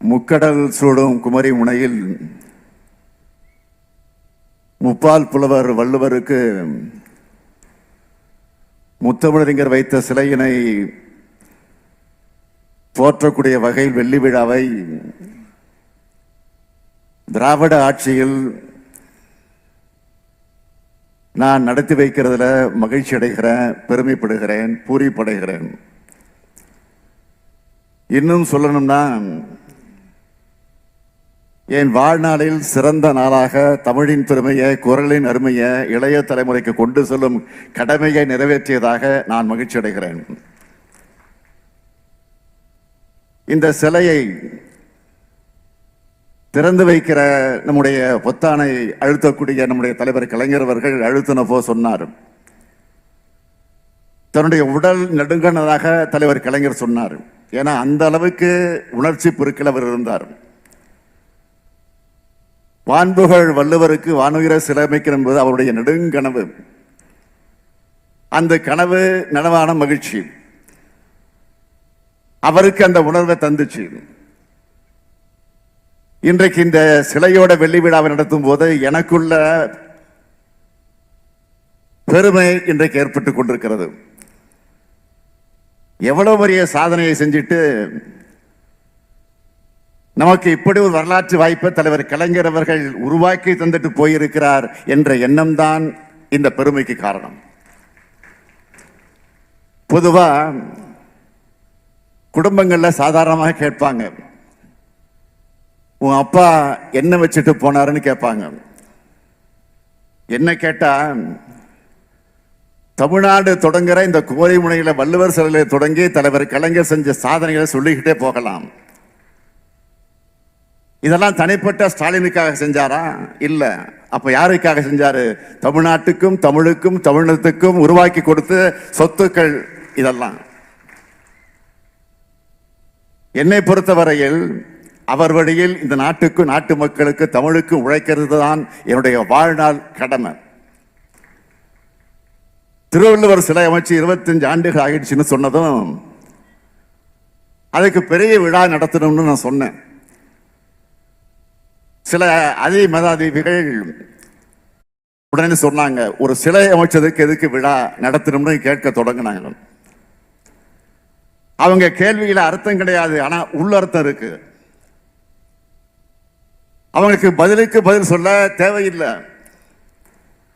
முக்கடல் சூடும் குமரி முனையில் முப்பால் புலவர் வள்ளுவருக்கு முத்தமிழறிஞர் வைத்த சிலையினை போற்றக்கூடிய வகையில் வெள்ளி விழாவை திராவிட ஆட்சியில் நான் நடத்தி வைக்கிறதுல மகிழ்ச்சி அடைகிறேன் பெருமைப்படுகிறேன் பூரிப்படைகிறேன். இன்னும் சொல்லணும்னா என் வாழ்நாளில் சிறந்த நாளாக தமிழின் பெருமையை குரலின் அருமையை இளைய தலைமுறைக்கு கொண்டு செல்லும் கடமையை நிறைவேற்றியதாக நான் மகிழ்ச்சி அடைகிறேன். இந்த சிலையை திறந்து வைக்கிற நம்முடைய பொத்தானை அழுத்தக்கூடிய நம்முடைய தலைவர் கலைஞர் அவர்கள் அழுத்தினப்போ சொன்னார். தன்னுடைய உடல் நடுங்கினதாக தலைவர் கலைஞர் சொன்னார். ஏன்னா அந்த அளவுக்கு உணர்ச்சி பெருக்கில் அவர் இருந்தார். வான்புகழ் வள்ளுவருக்கு வானுயிர சிலமைக்கு என்பது அவருடைய நெடுங்கனவு. அந்த கனவு நனவான மகிழ்ச்சி. அவருக்கு அந்த உணர்வை தந்துச்சு. இன்றைக்கு இந்த சிலையோட வெள்ளி விழாவை நடத்தும் போது எனக்குள்ள பெருமை இன்றைக்கு ஏற்பட்டுக் கொண்டிருக்கிறது. எவ்வளவு பெரிய சாதனையை செஞ்சுட்டு நமக்கு இப்படி ஒரு வரலாற்று வாய்ப்பை தலைவர் கலைஞர் அவர்கள் உருவாக்கி தந்துட்டு போயிருக்கிறார் என்ற எண்ணம் தான் இந்த பெருமைக்கு காரணம். பொதுவா குடும்பங்களில் சாதாரணமாக கேட்பாங்க. உன் அப்பா என்ன வச்சுட்டு போனாருன்னு கேட்பாங்க. என்ன கேட்டா தமிழ்நாடு தொடங்குற இந்த குமரி முனையில் வள்ளுவர் சிலையில தொடங்கி தலைவர் கலைஞர் செஞ்ச சாதனைகளை சொல்லிக்கிட்டே போகலாம். இதெல்லாம் தனிப்பட்ட ஸ்டாலினுக்காக செஞ்சாரா? இல்லை. அப்ப யாருக்காக செஞ்சாரு? தமிழ்நாட்டுக்கும் தமிழுக்கும் தமிழத்துக்கும் உருவாக்கி கொடுத்த சொத்துக்கள் இதெல்லாம். என்னை பொறுத்தவரையில் அவர் வழியில் இந்த நாட்டுக்கு நாட்டு மக்களுக்கு தமிழுக்கு உழைக்கிறது தான் என்னுடைய வாழ்நாள் கடமை. திருவள்ளுவர் சிலை அமைச்சு இருபத்தஞ்சு ஆண்டுகள் ஆகிடுச்சுன்னு சொன்னதும் அதுக்கு பெரிய விழா நடத்தணும்னு நான் சொன்னேன். சில அதி மதாதிபிகள் உடனே சொன்னாங்க ஒரு சிலை அமைச்சதுக்கு எதுக்கு விழா நடத்தணும்னு கேட்க தொடங்கினாங்க. அவங்க கேள்வியில் அர்த்தம் கிடையாது ஆனால் உள்ளர்த்தம் இருக்கு. அவங்களுக்கு பதிலுக்கு பதில் சொல்ல தேவையில்லை.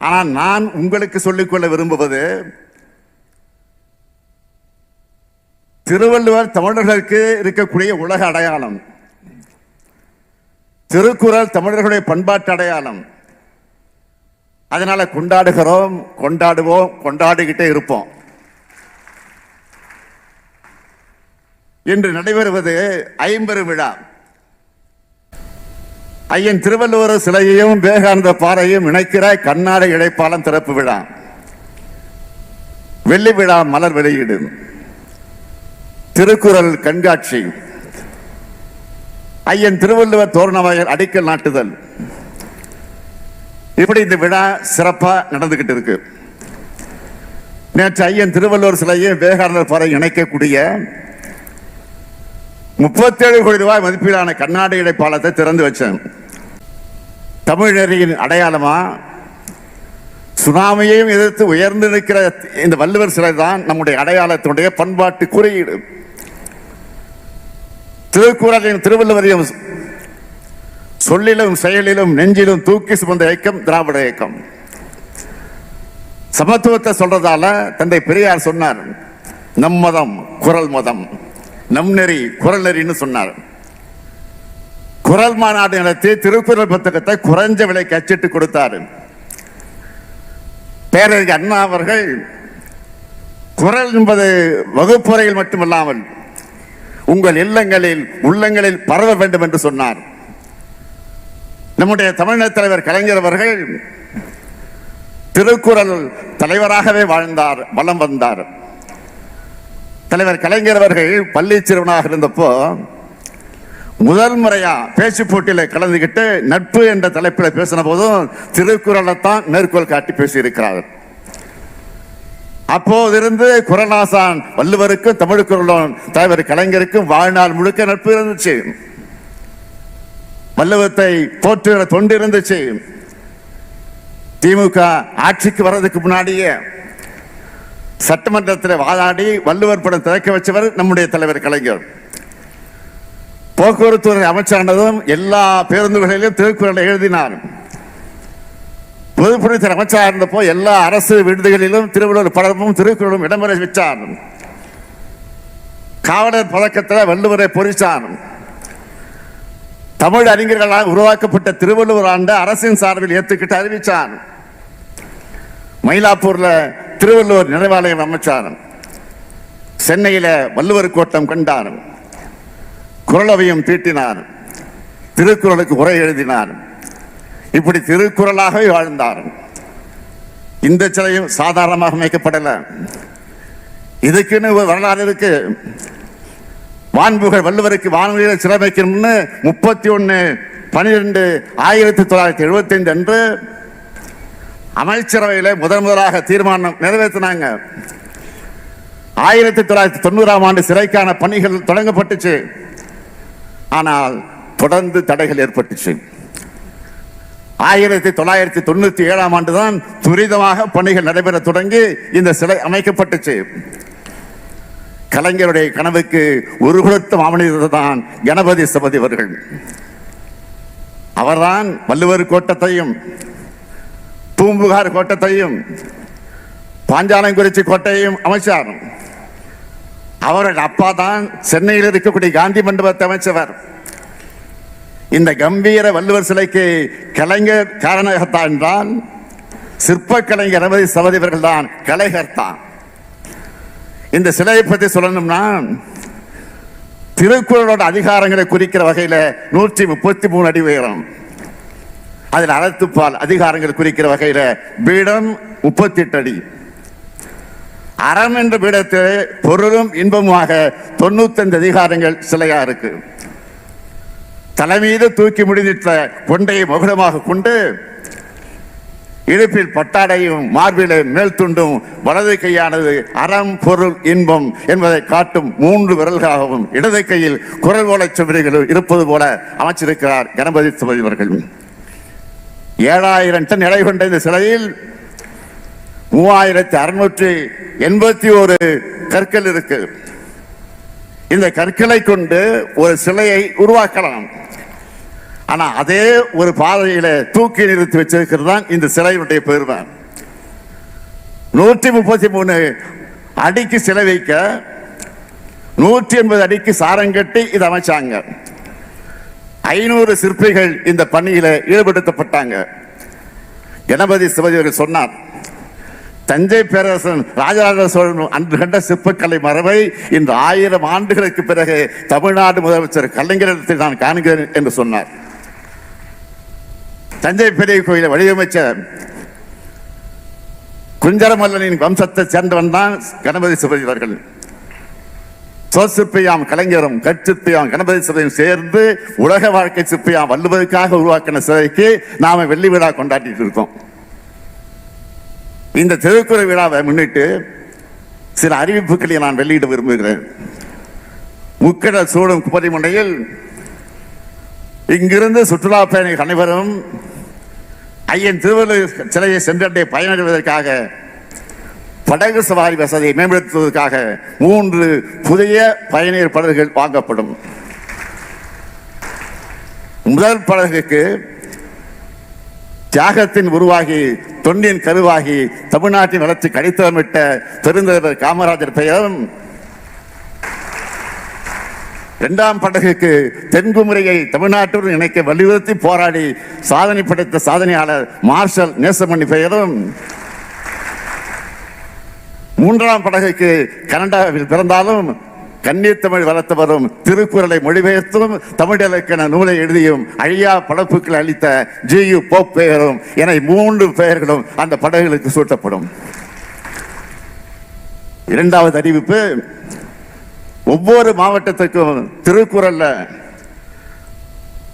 ஆனால் நான் உங்களுக்கு சொல்லிக்கொள்ள விரும்புவது திருவள்ளுவர் தமிழர்களுக்கு இருக்கக்கூடிய உலக அடையாளம். திருக்குறள் தமிழர்களுடைய பண்பாட்டு அடையாளம். அதனால கொண்டாடுகிறோம் கொண்டாடுவோம் கொண்டாடிக்கிட்டே இருப்போம். இன்று நடைபெறுவது ஐம்பெரு விழா. ஐயன் திருவள்ளுவர் சிலையையும் விவேகானந்த பாறையும் இணைக்கிற கண்ணாடி இடைப்பாலம் திறப்பு விழா. வெள்ளி விழா மலர் வெளியீடு. திருக்குறள் கண்காட்சி. ஐயன் திருவள்ளுவர் தோரணவாயர் அடிக்கல் நாட்டுதல். இப்படி இந்த விழா சிறப்பாக நடந்துகிட்டு இருக்கு. நேற்று ஐயன் திருவள்ளுவர் சிலையும் விவேகானந்தர் பாறை இணைக்கக்கூடிய முப்பத்தேழு கோடி ரூபாய் மதிப்பீடான கண்ணாடி இடைப்பாலத்தை திறந்து வச்சேன். தமிழரின் அடையாளமா? சுனாமியையும் எதிர்த்து உயர்ந்து நிற்கிற இந்த வள்ளுவர் சிலை தான் நம்முடைய அடையாளத்தினுடைய பண்பாட்டு குறியீடு. திருக்குறளின் திருவள்ளுவரையும் சொல்லிலும் செயலிலும் நெஞ்சிலும் தூக்கி சுமந்த இயக்கம் திராவிட இயக்கம் சமத்துவத்தை சொல்றதால தந்தை பெரியார் சொன்னார் நம் மதம் குரல் மதம் நம் நெறி குரல் நெறின்னு சொன்னார். குரல் மாநாடு நடத்தி திருக்குறள் புத்தகத்தை குறைஞ்ச விலைக்கு அச்சிட்டு கொடுத்தார். பேரறிஞர் அண்ணா அவர்கள் குரல் என்பது வகுப்புறையில் மட்டுமல்லாமல் உங்கள் இல்லங்களில் உள்ளங்களில் பரவ வேண்டும் என்று சொன்னார். நம்முடைய தமிழக தலைவர் கலைஞர் அவர்கள் திருக்குறள் தலைவராகவே வாழ்ந்தார் வலம் வந்தார். தலைவர் கலைஞர் அவர்கள் பள்ளி சிறுவனாக இருந்தப்போ முதல் முறையா பேச்சு போட்டியில கலந்துகிட்டு நட்பு என்ற தலைப்பில் பேசின போதும் திருக்குறளை தான் மேற்கோள் காட்டி பேசியிருக்கிறார். அப்போதிருந்து குரநாசான் வள்ளுவருக்கும் தமிழ் தலைவர் கலைஞருக்கும் வாழ்நாள் முழுக்க நட்பு இருந்துச்சு. வள்ளுவத்தை போற்றுகிற தொண்டு இருந்துச்சு. திமுக ஆட்சிக்கு வர்றதுக்கு முன்னாடியே சட்டமன்றத்தில் வாதாடி வள்ளுவர் படம் திறக்க வச்சவர் நம்முடைய தலைவர் கலைஞர். போக்குவரத்து துறை அமைச்சரானதும் எல்லா பேருந்துகளிலும் திருக்குறளை எழுதினார். பொதுப்பணித்துறை அமைச்சராக இருந்தப்போ எல்லா அரசு விடுதிகளிலும் திருவள்ளுவர் படமும் திருக்குறளும் இடம்பெற வச்சார் காவலர் பதக்கத்தில் வள்ளுவரை பொறிச்சான். தமிழ் அறிஞர்களால் உருவாக்கப்பட்ட திருவள்ளுவர் ஆண்டு அரசின் சார்பில் ஏற்றுக்கிட்டு அறிவிச்சார் மயிலாப்பூர்ல திருவள்ளுவர் நினைவாலயம் அமைச்சார் சென்னையில வள்ளுவர் கோட்டம் கண்டார் குரலவையும் தீட்டினார் திருக்குறளுக்கு உரை எழுதினார் இப்படி திருக்குறளாகவே வாழ்ந்தார். இந்த சிலையும் சாதாரணமாக அமைக்கப்படல. இதுக்குன்னு ஒரு வரலாறு இருக்கு. வான்புகள் வள்ளுவருக்கு வானொலியில் சிலை வைக்கணும்னு முப்பத்தி ஒன்று பனிரெண்டு ஆயிரத்தி தொள்ளாயிரத்தி எழுபத்தைந்து அன்று அமைச்சரவையில் முதன் முதலாக தீர்மானம் நிறைவேற்றினாங்க. ஆயிரத்தி தொள்ளாயிரத்தி தொண்ணூறாம் ஆண்டு சிறைக்கான பணிகள் தொடங்கப்பட்டுச்சு. ஆனால் தொடர்ந்து தடைகள் ஏற்பட்டுச்சு. ஆயிரத்தி தொள்ளாயிரத்தி தொண்ணூத்தி ஏழாம் ஆண்டு தான் துரிதமாக பணிகள் நடைபெற தொடங்கி இந்த சிலை அமைக்கப்பட்டுச்சு. கலைஞருடைய கனவுக்கு ஒரு கொடுத்த மாமனிதர் தான் கணபதி சபதி அவர்கள். அவர்தான் வள்ளுவர் கோட்டத்தையும் பூம்புகார் கோட்டத்தையும் பாஞ்சாலங்குறிச்சி கோட்டையும் அமைச்சார். அவருடைய அப்பா தான் சென்னையில் இருக்கக்கூடிய காந்தி மண்டபத்தை அமைச்சவர். இந்த கம்பீர வள்ளுவர் சிலைக்கு கலைஞர் காரணகத்தான் என்றால் சிற்ப கலைஞர் கணபதி சபதி தான் கலைகர்த்தான் இந்த சிலையை பற்றி சொல்லணும்னா திருக்குறளோட அதிகாரங்களை குறிக்கிற வகையில் நூற்றி முப்பத்தி மூணு அடி உயரம். அதில் அறத்துப்பால் அதிகாரங்கள் குறிக்கிற வகையில் பீடம் முப்பத்தி எட்டு அடி. அறம் என்ற பீடத்தில் பொருளும் இன்பமுமாக தொண்ணூத்தஞ்சு அதிகாரங்கள் சிலையாக இருக்குது தலைமீது தூக்கி முடிந்திட்ட கொண்டையை மகுடமாக கொண்டு இடுப்பில் பட்டாடையும் மார்பில மேல் துண்டும் வலது கையானது அறம் பொருள் இன்பம் என்பதை காட்டும் மூன்று விரல்களாகவும் இடது கையில் குரல் ஓலை சுவரிகள் இருப்பது போல அமைச்சிருக்கிறார் கணபதி சுபதி அவர்கள். ஏழாயிரம் டன் எடை கொண்ட இந்த சிலையில் மூவாயிரத்தி அறுநூற்றி எண்பத்தி ஒரு கற்கள் இருக்கு. இந்த கற்களை கொண்டு ஒரு சிலையை உருவாக்கலாம். ஆனால் அதே ஒரு பாதையில் தூக்கி நிறுத்தி வச்சிருக்கிறது தான் இந்த சிலையினுடைய பெருமை. நூற்றி முப்பத்தி மூணு அடிக்கு சிலை வைக்க நூற்றி எண்பது அடிக்கு சாரம் கட்டி இதை அமைச்சாங்க. ஐநூறு சிற்பிகள் இந்த பணியில் ஈடுபடுத்தப்பட்டாங்க. கணபதி சிவஜி அவர்கள் சொன்னார் தஞ்சை பேரரசன் ராஜராஜ சோழன் அன்று கண்ட சிற்பக்கலை மரபை இன்று ஆயிரம் ஆண்டுகளுக்கு பிறகு தமிழ்நாடு முதலமைச்சர் கலைஞரிடத்தில் நான் காண்கிறேன் என்று சொன்னார். தஞ்சை பெரிய கோயிலை வடிவமைச்ச குஞ்சரமல்லனின் வம்சத்தை சேர்ந்தவன் தான் கணபதி சிவஜி அவர்கள். சோசிற்பியாம் கலைஞரும் கற்சிற்பியாம் கணபதி சிலையும் சேர்ந்து உலக வாழ்க்கை சிற்பியாம் வள்ளுவதற்காக உருவாக்கின சிலைக்கு நாம வெள்ளி விழா கொண்டாடிட்டு இருக்கோம். இந்த திருக்குறள் விழாவை முன்னிட்டு சில அறிவிப்புகளை நான் வெளியிட விரும்புகிறேன். முக்கட சூடும் குமரி முனையில் இங்கிருந்து சுற்றுலா பயணிகள் அனைவரும் ஐயன் திருவள்ளுவர் சிலையை சென்றடைய பயனடைவதற்காக படகு சவாரி வசதியை மேம்படுத்துவதற்காக மூன்று புதிய பயணியர் படகுகள் வாங்கப்படும். முதல் படகுக்கு தியாகத்தின் உருவாகி தொண்டின் கருவாகி தமிழ்நாட்டின் வளர்ச்சி கடித்தமிட்ட பெருந்தலைவர் காமராஜர் பெயரும் இரண்டாம் படகுக்கு தென்குமுறையை தமிழ்நாட்டுடன் இணைக்க வலியுறுத்தி போராடி சாதனை படைத்த சாதனையாளர் மார்ஷல் நேசமணி பெயரும். மூன்றாம் படகுக்கு கனடாவில் பிறந்தாலும் கண்ணீர் தமிழ் வளர்த்தவரும் திருக்குறளை மொழிபெயர்த்தும் தமிழ் இலக்கண நூலை எழுதியும் அழியா படைப்புகள் அளித்த ஜி யு போப் பெயரும் என மூன்று பெயர்களும் அந்த படகுகளுக்கு சூட்டப்படும். இரண்டாவது அறிவிப்பு ஒவ்வொரு மாவட்டத்துக்கும் திருக்குறள்ல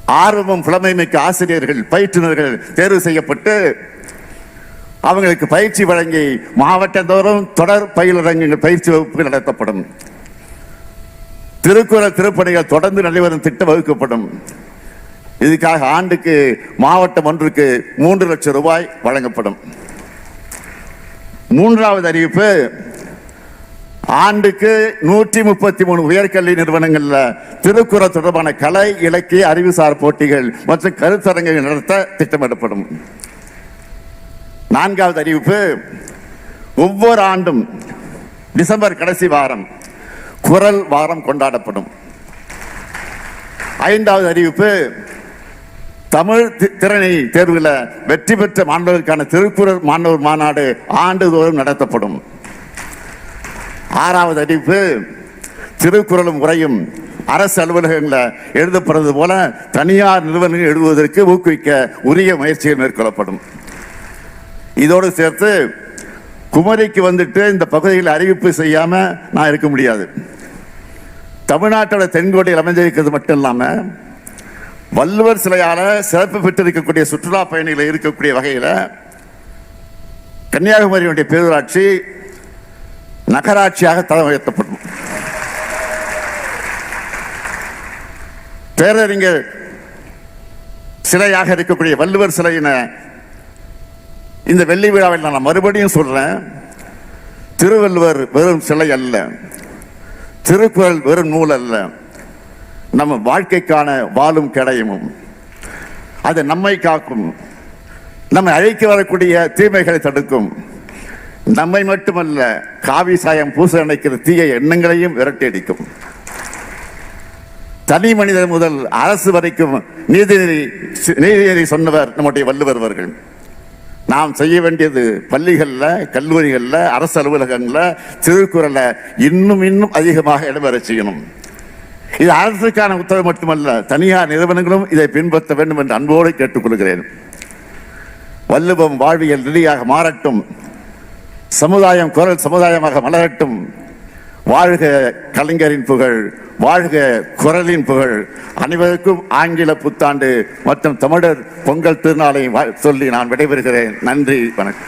ஆர்வம் புலமை மிக்க ஆசிரியர்கள் பயிற்றுனர்கள் தேர்வு செய்யப்பட்டு அவங்களுக்கு பயிற்சி வழங்கி மாவட்டந்தோறும் தொடர் பயிலரங்கங்கள் பயிற்சி வகுப்புகள் நடத்தப்படும். திருக்குறள் திருப்பணிகள் தொடர்ந்து நடைபெறும் திட்டம் வகுக்கப்படும். இதுக்காக ஆண்டுக்கு மாவட்டம் ஒன்றுக்கு மூன்று லட்சம் ரூபாய் வழங்கப்படும். மூன்றாவது அறிவிப்பு ஆண்டுக்கு நூற்றி முப்பத்தி மூணு உயர்கல்வி நிறுவனங்களில் திருக்குறள் தொடர்பான கலை இலக்கிய அறிவுசார் போட்டிகள் மற்றும் கருத்தரங்குகள் நடத்த திட்டமிடப்படும். நான்காவது அறிவிப்பு ஒவ்வொரு ஆண்டும் டிசம்பர் கடைசி வாரம் குரல் வாரம் கொண்டாடப்படும். ஐந்தாவது அறிவிப்பு தமிழ் தி- திறனை தேர்வில் வெற்றி பெற்ற மாணவர்களுக்கான திருக்குறள் மாணவர் மாநாடு ஆண்டுதோறும் நடத்தப்படும். ஆறாவது அறிவிப்பு திருக்குறளும் உரையும் அரசு அலுவலகங்களில் எழுதப்படுறது போல தனியார் நிறுவனங்கள் எழுதுவதற்கு ஊக்குவிக்க உரிய முயற்சிகள் மேற்கொள்ளப்படும். இதோடு சேர்த்து குமரிக்கு வந்துட்டு இந்த பகுதியில் அறிவிப்பு செய்யாமல் நான் இருக்க முடியாது. தமிழ்நாட்டோட தென்கோடியில் அமைஞ்சிருக்கிறது மட்டும் இல்லாமல் வள்ளுவர் சிலையால் சிறப்பு பெற்றிருக்கக்கூடிய சுற்றுலா பயணிகள் இருக்கக்கூடிய வகையில் கன்னியாகுமரியுடைய பேரூராட்சி நகராட்சியாக தரம் உயர்த்தப்படும். பேரறிஞர் சிலையாக இருக்கக்கூடிய வள்ளுவர் சிலையின இந்த வெள்ளி விழாவில் நான் மறுபடியும் சொல்றேன். திருவள்ளுவர் வெறும் சிலை அல்ல. திருக்குறள் வெறும் நூல் அல்ல. நம்ம வாழ்க்கைக்கான வாழும் கிடையமும். அது நம்மை காக்கும். நம்மை அழைக்க வரக்கூடிய தீமைகளை தடுக்கும். நம்மை மட்டுமல்ல காவி சாயம் பூச நினைக்கிற தீய எண்ணங்களையும் விரட்டி அடிக்கும். தனி மனிதர் முதல் அரசு வரைக்கும் நீதிநெறி நீதிநெறி சொன்னவர் நம்முடைய வள்ளுவர் அவர்கள். நாம் செய்ய வேண்டியது பள்ளிகளில் கல்லூரிகளில் அரசு அலுவலகங்களில் திருக்குறளை இன்னும் இன்னும் அதிகமாக இடம்பெற செய்யணும். இது அரசுக்கான உத்தரவு மட்டுமல்ல தனியார் நிறுவனங்களும் இதை பின்பற்ற வேண்டும் என்று அன்போடு கேட்டுக்கொள்கிறேன். வள்ளுவம் வாழ்வியல் நிலையாக மாறட்டும். சமுதாயம் குரல் சமுதாயமாக மலரட்டும். வாழ்க கலைஞரின் புகழ் வாழ்க குரலின் புகழ். அனைவருக்கும் ஆங்கில புத்தாண்டு மற்றும் தமிழர் பொங்கல் திருநாளை வா- சொல்லி நான் விடைபெறுகிறேன். நன்றி வணக்கம்.